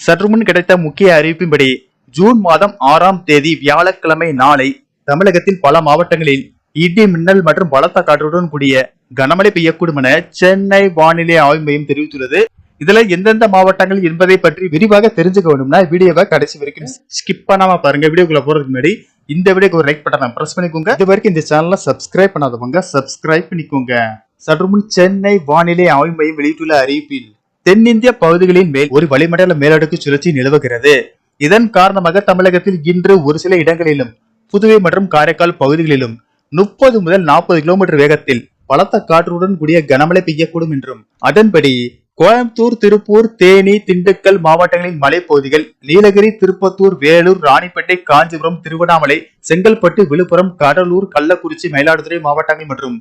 சற்றுமுன் கிடைத்த முக்கிய அறிவிப்பின்படி ஜூன் மாதம் ஆறாம் தேதி வியாழக்கிழமை நாளை தமிழகத்தின் பல மாவட்டங்களில் இடி மின்னல் மற்றும் பலத்த காற்றுடன் கூடிய கனமழை பெய்யக்கூடும் என சென்னை வானிலை ஆய்வு மையம் தெரிவித்துள்ளது. இதுல எந்தெந்த மாவட்டங்கள் என்பதை பற்றி விரிவாக தெரிஞ்சுக்க வேணும்னா வீடியோவை கடைசி வரைக்கும் ஸ்கிப் பண்ணாம பாருங்க. வீடியோக்குள்ள போறதுக்கு முன்னாடி இந்த வீடியோக்கு ஒரு லைக் பட்டனை பிரஸ் பண்ணிக்கோங்க. இது வரைக்கும் இந்த சேனலை சப்ஸ்கிரைப் பண்ணாதவங்க சப்ஸ்கிரைப் பண்ணிக்கோங்க. சற்று முன் சென்னை வானிலை ஆய்வு மையம் வெளியிட்டுள்ள அறிவிப்பில் தென்னிந்திய பகுதிகளின் மேல் ஒரு வளிமண்டல மேலடுக்கு சுழற்சி நிலவுகிறது. இதன் காரணமாக தமிழகத்தில் இன்று ஒரு சில இடங்களிலும் புதுவை மற்றும் காரைக்கால் பகுதிகளிலும் முப்பது முதல் நாற்பது கிலோமீட்டர் வேகத்தில் பலத்த காற்றுடன் கூடிய கனமழை பெய்யக்கூடும் என்றும் அதன்படி கோயம்புத்தூர் திருப்பூர் தேனி திண்டுக்கல் மாவட்டங்களின் மலைப்பகுதிகள் நீலகிரி திருப்பத்தூர் வேலூர் ராணிப்பேட்டை காஞ்சிபுரம் திருவண்ணாமலை செங்கல்பட்டு விழுப்புரம் கடலூர் கள்ளக்குறிச்சி மயிலாடுதுறை மாவட்டங்கள் மற்றும்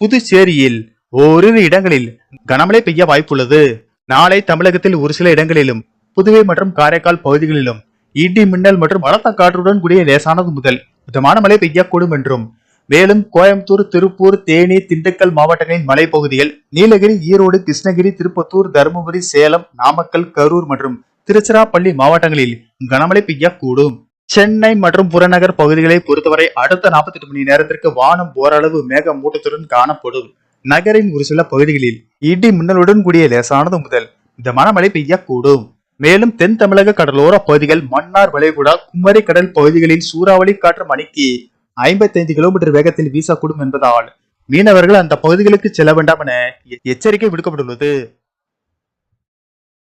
புதுச்சேரியில் ஓரிரு இடங்களில் கனமழை பெய்ய வாய்ப்புள்ளது. நாளை தமிழகத்தில் ஒரு சில இடங்களிலும் புதுவை மற்றும் காரைக்கால் பகுதிகளிலும் இடி மின்னல் மற்றும் பலத்த காற்றுடன் கூடிய லேசானது முதல் மிதமான மழை பெய்யக்கூடும் என்றும் மேலும் கோயம்புத்தூர் திருப்பூர் தேனி திண்டுக்கல் மாவட்டங்களின் மலைப்பகுதிகள் நீலகிரி ஈரோடு கிருஷ்ணகிரி திருப்பத்தூர் தருமபுரி சேலம் நாமக்கல் கரூர் மற்றும் திருச்சிராப்பள்ளி மாவட்டங்களில் கனமழை பெய்யக்கூடும். சென்னை மற்றும் புறநகர் பகுதிகளை பொறுத்தவரை அடுத்த 48 மணி நேரத்திற்கு வானம் ஓரளவு மேக மூட்டத்துடன் காணப்படும். நகரின் ஒரு சில பகுதிகளில் இடி மின்னலுடன் கூடிய லேசானது முதல் மிதமான மழை பெய்யக்கூடும். மேலும் தென் தமிழக கடலோர பகுதிகள் மன்னார் வளைகுடா குமரி கடல் பகுதிகளில் சூறாவளி காற்று மணிக்கு ஐம்பத்தைந்து கிலோமீட்டர் வேகத்தில் வீசக்கூடும் என்பதால் மீனவர்கள் அந்த பகுதிகளுக்கு செல்ல வேண்டாம் என எச்சரிக்கை விடுக்கப்பட்டுள்ளது.